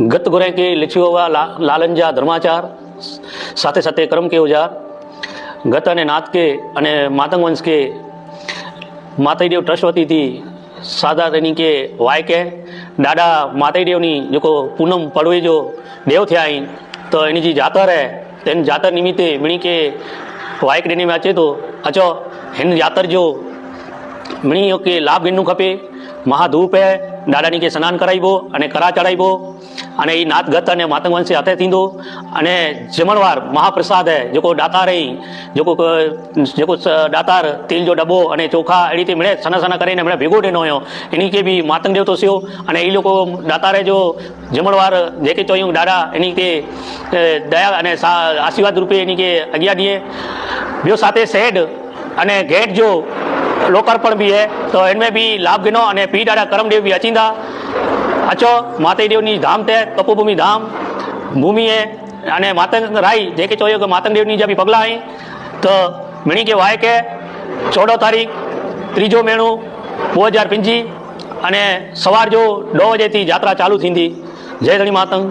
ગત ગુરે કે લખ્યું હોવા લાલંજા ધર્માચાર, સાથે સાથે કર્મ કે ઓજાર ગત અને નાથ કે અને માતંગ વંશ કે માતાઈદેવ ટ્રસ્ટ વતીથી સાદા તેની કે વાય કે દાદા માતાઈદેવની જોકો પૂનમ પડવે જો દેવ થયા અહીં તો એની જે જાતર હે, તેની જાતર નિમિત્તે મણી કે વાયક ડેની મેં અચે તો અચો હિન જાતર જો મણી કે લાભ ગીરનું ખપે. મહાધૂપ હે દાદાની કે સ્નાન કરાવ્યો અને કરા ચડાવ્યો. અને એ નાથ ગત અને માતંગ વંશે હાથે થીંદો. અને જમણવાર મહાપ્રસાદ હે જેકો દાતાર હે જેકો જેકો દાતાર તેલ જો ડબો અને ચોખા એ રીતે મળે સના સના કરીને મળે ભેગો ડેનો હોયો એની કે બી માતંગ દેવતો સ્યો. અને એ લોકો દાતારે જો જમણવાર જે કે ચોયું દાદા એની કે દયા અને આશીર્વાદ રૂપે એની કે અગિયાર દીએ. બ્યો સાથે સેડ અને ઘેટ જો लोकार्पण बि है तो इनमें बि लाभ गिनो અને પી ॾाढा करमदेव बि अचींदा अचो माता देवनी धाम ते तपोभूमि धाम भूमि है અને માતંગ રાઈ જે કે ચોયો કે માતંગ દેવની જે બી પગલા અહીં તો મણી કે વાય કે ચૌદહ તારીખ ત્રીજો મહિનો બે હજાર પંજી અને સવાર જો દો વાગ્યાથી જાત્રા ચાલુ થીંદી જય ધણી માતંગ